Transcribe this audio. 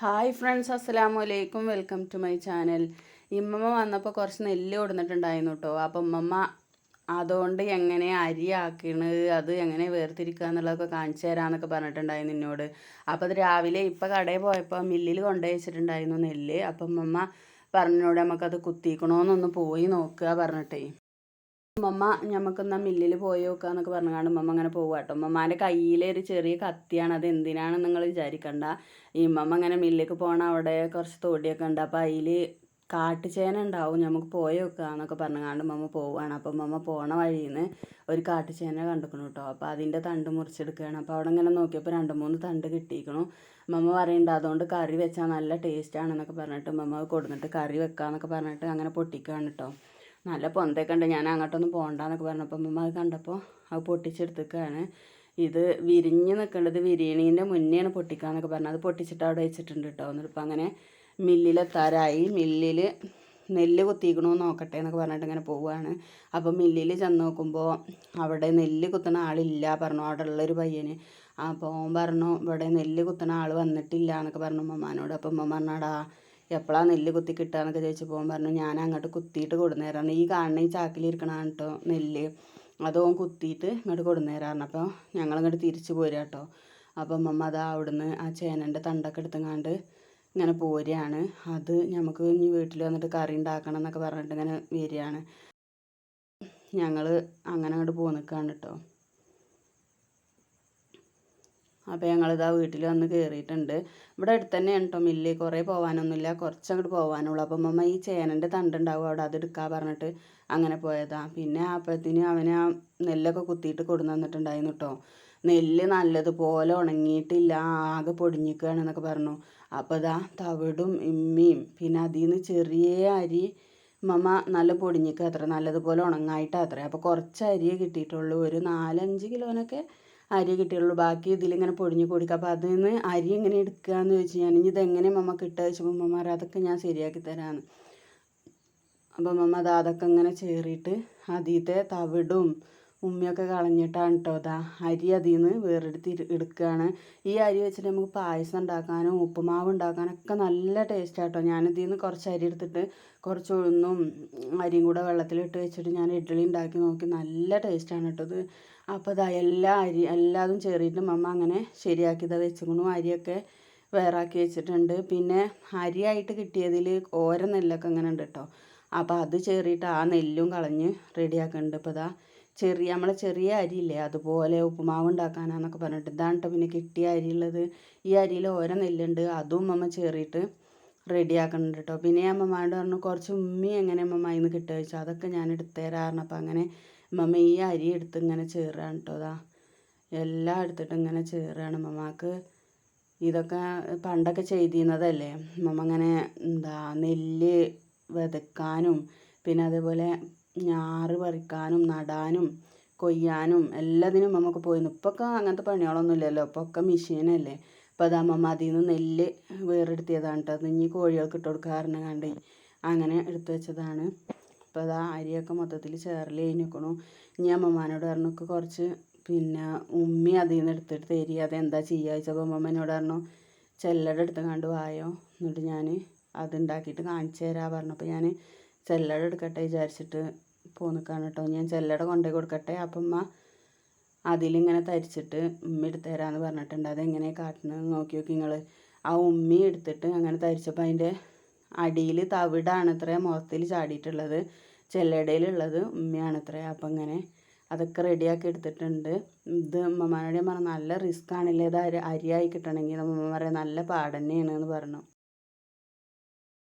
Hi friends അസ്സലാമു വലൈക്കും welcome to my channel ഇമ്മമ്മ വന്നപ്പോൾ കുറച്ച് നെല്ല് കൊടുത്തിട്ടുണ്ടായിരുന്നു കേട്ടോ അപ്പം ഉമ്മമ്മ അതുകൊണ്ട് എങ്ങനെ അരി അത് എങ്ങനെ വേർതിരിക്കുക എന്നുള്ളതൊക്കെ കാണിച്ചു തരാമെന്നൊക്കെ പറഞ്ഞിട്ടുണ്ടായിരുന്നു എന്നോട് അപ്പോൾ അത് രാവിലെ ഇപ്പം കടയിൽ പോയപ്പോൾ മില്ലിൽ കൊണ്ടുപോയി വെച്ചിട്ടുണ്ടായിരുന്നു നെല്ല്. അപ്പം ഉമ്മമ്മ പറഞ്ഞോട് നമുക്കത് കുത്തിക്കണമെന്നൊന്ന് പോയി നോക്കുക പറഞ്ഞിട്ടേ. ഉമ്മമ്മ ഞമ്മക്കെന്നാ മില്ലിൽ പോയി നോക്കാന്നൊക്കെ പറഞ്ഞുകൊണ്ട് ഉമ്മമ്മ അങ്ങനെ പോവുക കേട്ടോ ഉമ്മമ്മാന്റെ കയ്യിലെ ഒരു ചെറിയ കത്തിയാണ്. അത് എന്തിനാണെന്ന് നിങ്ങൾ വിചാരിക്കണ്ട. ഈ ഉമ്മമ്മ അങ്ങനെ മില്ലിലേക്ക് പോകണം അവിടെ കുറച്ച് തൊടിയൊക്കെ ഉണ്ട്. അപ്പോൾ അതിൽ കാട്ടുചേന ഉണ്ടാവും. നമുക്ക് പോയി നോക്കാന്നൊക്കെ പറഞ്ഞുകൊണ്ട് ഉമ്മമ്മ പോവുകയാണ്. അപ്പം ഉമ്മമ്മ പോണ വഴിയിൽ നിന്ന് ഒരു കാട്ടുചേന കണ്ടുക്കണു കേട്ടോ. അപ്പോൾ അതിന്റെ തണ്ട് മുറിച്ചെടുക്കുകയാണ്. അപ്പോൾ അവിടെ ഇങ്ങനെ നോക്കിയപ്പോൾ രണ്ട് മൂന്ന് തണ്ട് കിട്ടിയിരിക്കണു. ഉമ്മമ്മ പറയുന്നുണ്ട് അതുകൊണ്ട് കറി വെച്ചാൽ നല്ല ടേസ്റ്റാണെന്നൊക്കെ പറഞ്ഞിട്ട് ഉമ്മമ്മ കൊടുത്തിട്ട് കറി വെക്കാന്നൊക്കെ പറഞ്ഞിട്ട് അങ്ങനെ പൊട്ടിക്കുകയാണ് കേട്ടോ. നല്ല പൊന്തൊക്കെ ഉണ്ട്. ഞാൻ അങ്ങോട്ടൊന്നും പോകണ്ടെന്നൊക്കെ പറഞ്ഞപ്പോൾ അമ്മ അത് കണ്ടപ്പോൾ അത് പൊട്ടിച്ചെടുത്തേക്കാണ്. ഇത് വിരിഞ്ഞ് നിൽക്കേണ്ടത് വിരിയണീന്റെ മുന്നെയാണ് പൊട്ടിക്കാന്നൊക്കെ പറഞ്ഞത് അത് പൊട്ടിച്ചിട്ട് അവിടെ വെച്ചിട്ടുണ്ട് കേട്ടോ എന്നിട്ടിപ്പോൾ അങ്ങനെ മില്ലിലെ മില്ലിലെത്താറായി. മില്ലിൽ നെല്ല് കുത്തിക്കണമെന്ന് നോക്കട്ടെ എന്നൊക്കെ പറഞ്ഞിട്ട് ഇങ്ങനെ പോവുകയാണ് അപ്പോൾ മില്ലിൽ ചെന്ന് നോക്കുമ്പോൾ അവിടെ നെല്ല് കുത്തുന്ന ആളില്ല പറഞ്ഞു. അവിടെ ഉള്ളൊരു പയ്യന്. അപ്പോൾ ഓൻ പറഞ്ഞു ഇവിടെ നെല്ല് കുത്തുന്ന ആൾ വന്നിട്ടില്ല എന്നൊക്കെ പറഞ്ഞു ഉമ്മമാനോട്. അപ്പോൾ ഉമ്മ പറഞ്ഞാടാ എപ്പോഴാണ് നെല്ല് കുത്തി കിട്ടുകയെന്നൊക്കെ ചോദിച്ചപ്പോൾ പറഞ്ഞു ഞാൻ അങ്ങോട്ട് കുത്തിയിട്ട് കൊടുന്നേരാണ് ഈ കാണുന്ന ഈ ചാക്കിലിരിക്കണതാണ് കേട്ടോ നെല്ല്? അതോൻ കുത്തിയിട്ട് ഇങ്ങോട്ട് കൊടുന്നേരാണ് അപ്പോൾ ഞങ്ങളങ്ങോട്ട് തിരിച്ച് പോരുക കേട്ടോ അപ്പം അമ്മമ്മ അതാ അവിടുന്ന് ആ ചേനന്റെ തണ്ടൊക്കെ എടുത്തങ്ങാണ്ട് ഇങ്ങനെ പോരുകയാണ് അത് നമുക്ക് ഇനി വീട്ടിൽ വന്നിട്ട് കറി ഉണ്ടാക്കണം എന്നൊക്കെ പറഞ്ഞിട്ട് ഇങ്ങനെ വരികയാണ് ഞങ്ങൾ അങ്ങനെ അങ്ങോട്ട് പോന്നിക്കാണ് കേട്ടോ അപ്പോൾ ഞങ്ങളിതാ വീട്ടിൽ വന്ന് കയറിയിട്ടുണ്ട് ഇവിടെ അടുത്ത് തന്നെയാണ് കേട്ടോ മില്ല്. കുറേ പോകാനൊന്നുമില്ല കുറച്ച് അങ്ങോട്ട് പോകാനുള്ളൂ അപ്പം അമ്മ ഈ ചേനന്റെ തണ്ടുണ്ടാവും അവിടെ അത് എടുക്കാൻ പറഞ്ഞിട്ട് അങ്ങനെ പോയതാ. പിന്നെ അപ്പോഴത്തേന് അവനെ നെല്ലൊക്കെ കുത്തിയിട്ട് കൊടുന്നു തന്നിട്ടുണ്ടായിരുന്നു കേട്ടോ നെല്ല് നല്ലതുപോലെ ഉണങ്ങിയിട്ടില്ല. ആകെ പൊടിഞ്ഞിക്കുകയാണെന്നൊക്കെ പറഞ്ഞു. അപ്പോൾ ഇതാ തവിടും ഇമ്മിയും പിന്നെ അതിൽ നിന്ന് ചെറിയ അരി മമ്മ നല്ല പൊടിഞ്ഞിക്കുക അത്ര. നല്ലതുപോലെ ഉണങ്ങായിട്ടാ അത്ര. അപ്പോൾ കുറച്ച് അരിയേ കിട്ടിയിട്ടുള്ളൂ. ഒരു നാലഞ്ച് കിലോനൊക്കെ അരി കിട്ടിയുള്ളൂ. ബാക്കി ഇതിലിങ്ങനെ പൊഴിഞ്ഞു കൊടുക്കുക. അപ്പോൾ അതിൽ നിന്ന് അരി എങ്ങനെ എടുക്കുകയെന്ന് ചോദിച്ചു ഞാൻ ഇനി ഇതെങ്ങനെ മമ്മ കിട്ടുക ചോദിച്ചപ്പോൾ മമ്മ അതൊക്കെ ഞാൻ ശരിയാക്കി തരാമെന്ന് അപ്പോൾ മമ്മ അത് അതൊക്കെ ഇങ്ങനെ ചേറിയിട്ട് അതിലത്തെ തവിടും ഉമ്മിയൊക്കെ കളഞ്ഞിട്ടാണ് കേട്ടോ അതാ അരി അതിൽ നിന്ന് വേറെടുത്ത് എടുക്കുകയാണ് ഈ അരി വെച്ചിട്ട് നമുക്ക് പായസം ഉണ്ടാക്കാനും ഉപ്പുമാവ് ഉണ്ടാക്കാനും ഒക്കെ നല്ല ടേസ്റ്റാണ് കേട്ടോ ഞാനിതിൽ നിന്ന് കുറച്ച് അരി എടുത്തിട്ട് കുറച്ച് ഉഴുന്നും അരിയും കൂടെ വെള്ളത്തിലിട്ട് വെച്ചിട്ട് ഞാൻ ഇഡ്ഡലി ഉണ്ടാക്കി നോക്കി നല്ല ടേസ്റ്റാണ് കേട്ടോ ഇത്. അപ്പോൾ ഇതാ എല്ലാ അരി എല്ലാതും ചേറിയിട്ട് മമ്മ അങ്ങനെ ശരിയാക്കിയത് വെച്ചുകൊണ്ടും അരിയൊക്കെ വേറാക്കി വെച്ചിട്ടുണ്ട്. പിന്നെ അരിയായിട്ട് കിട്ടിയതിൽ ഓര നെല്ലൊക്കെ അങ്ങനെ ഉണ്ട് കേട്ടോ അപ്പോൾ അത് ചേറിയിട്ട് ആ നെല്ലും കളഞ്ഞ് റെഡിയാക്കുന്നുണ്ട് ഇപ്പോൾ ഇതാ ചെറിയ നമ്മളെ ചെറിയ അരിയില്ലേ അതുപോലെ ഉപ്പുമാവ് ഉണ്ടാക്കാനാന്നൊക്കെ പറഞ്ഞിട്ട്. ഇതാണ് പിന്നെ കിട്ടിയ അരിയുള്ളത്. ഈ അരിയിൽ ഓരോ നെല്ലുണ്ട് അതും അമ്മ ചേറിയിട്ട് റെഡിയാക്കുന്നുണ്ട് കേട്ടോ പിന്നെ അമ്മമാരോട് പറഞ്ഞു കുറച്ച് ഉമ്മി എങ്ങനെ അമ്മ ഇന്ന് കിട്ടുക? ചോദിച്ചാൽ അതൊക്കെ ഞാൻ എടുത്തുതരാറുണ്ട് അപ്പം അങ്ങനെ അമ്മമ്മ ഈ അരി എടുത്ത് ഇങ്ങനെ ചേറുകയാണ് കേട്ടോ അതാ എല്ലാം എടുത്തിട്ട് ഇങ്ങനെ ചേറുകയാണ് അമ്മമാക്ക് ഇതൊക്കെ പണ്ടൊക്കെ ചെയ്തിരുന്നതല്ലേ? അമ്മമ്മ അങ്ങനെ എന്താ നെല്ല് വിതക്കാനും പിന്നെ അതേപോലെ ഞാറ് പറിക്കാനും നടാനും കൊയ്യാനും എല്ലാത്തിനും നമുക്ക് പോയിരുന്നു ഇപ്പൊക്കെ അങ്ങനത്തെ പണികളൊന്നും ഇല്ലല്ലോ. ഇപ്പൊ ഒക്കെ മെഷീനല്ലേ. അപ്പോൾ അത് അമ്മമ്മ അതിൽ നിന്ന് നെല്ല് വേറെടുത്തിയതാണ് കേട്ടോ അത് ഇനി കോഴികൾക്ക് ഇട്ട് കൊടുക്കാറുണ്ട് കണ്ട് അങ്ങനെ എടുത്തു വെച്ചതാണ്. അപ്പോൾ അതാ അരിയൊക്കെ മൊത്തത്തിൽ ചേറൽ കഴിഞ്ഞിരിക്കണു. ഇനി അമ്മമാനോട് പറഞ്ഞു കുറച്ച് പിന്നെ ഉമ്മി അതിൽ നിന്ന് എടുത്തിട്ട് തരി. അതെന്താ ചെയ്യുക ചോദിച്ചപ്പോൾ അമ്മമ്മനോട് പറഞ്ഞു ചെല്ലട എടുത്ത് കണ്ട് വായോ. എന്നിട്ട് ഞാൻ അതുണ്ടാക്കിയിട്ട് കാണിച്ചു പറഞ്ഞു പറഞ്ഞപ്പോൾ ഞാൻ ചെല്ലട എടുക്കട്ടെ വിചാരിച്ചിട്ട് പോന്നിക്കാണ് കേട്ടോ. ഞാൻ ചെല്ലട കൊണ്ടുപോയി കൊടുക്കട്ടെ. അപ്പം അമ്മ അതിലിങ്ങനെ തരിച്ചിട്ട് ഉമ്മി എടുത്ത് തരാമെന്ന് പറഞ്ഞിട്ടുണ്ട്. അതെങ്ങനെ കാട്ടണത് നോക്കി നോക്കി നിങ്ങൾ ആ ഉമ്മി എടുത്തിട്ട് അങ്ങനെ തരിച്ചപ്പോൾ അതിന്റെ അടിയിൽ തവിടാണ് അത്ര മുഖത്തിൽ ചാടിയിട്ടുള്ളത്. ചെല്ലടയിലുള്ളത് ഉമ്മയാണ് അത്ര അപ്പം ഇങ്ങനെ അതൊക്കെ റെഡിയാക്കി എടുത്തിട്ടുണ്ട്. ഇത് ഉമ്മമാരോട് ഞാൻ പറഞ്ഞു നല്ല റിസ്ക് ആണല്ലേ ഇത് അരി അരിയായി കിട്ടണമെങ്കിൽ ഉമ്മ പറയാം നല്ല പാടന്നെയാണ് എന്ന് പറഞ്ഞു.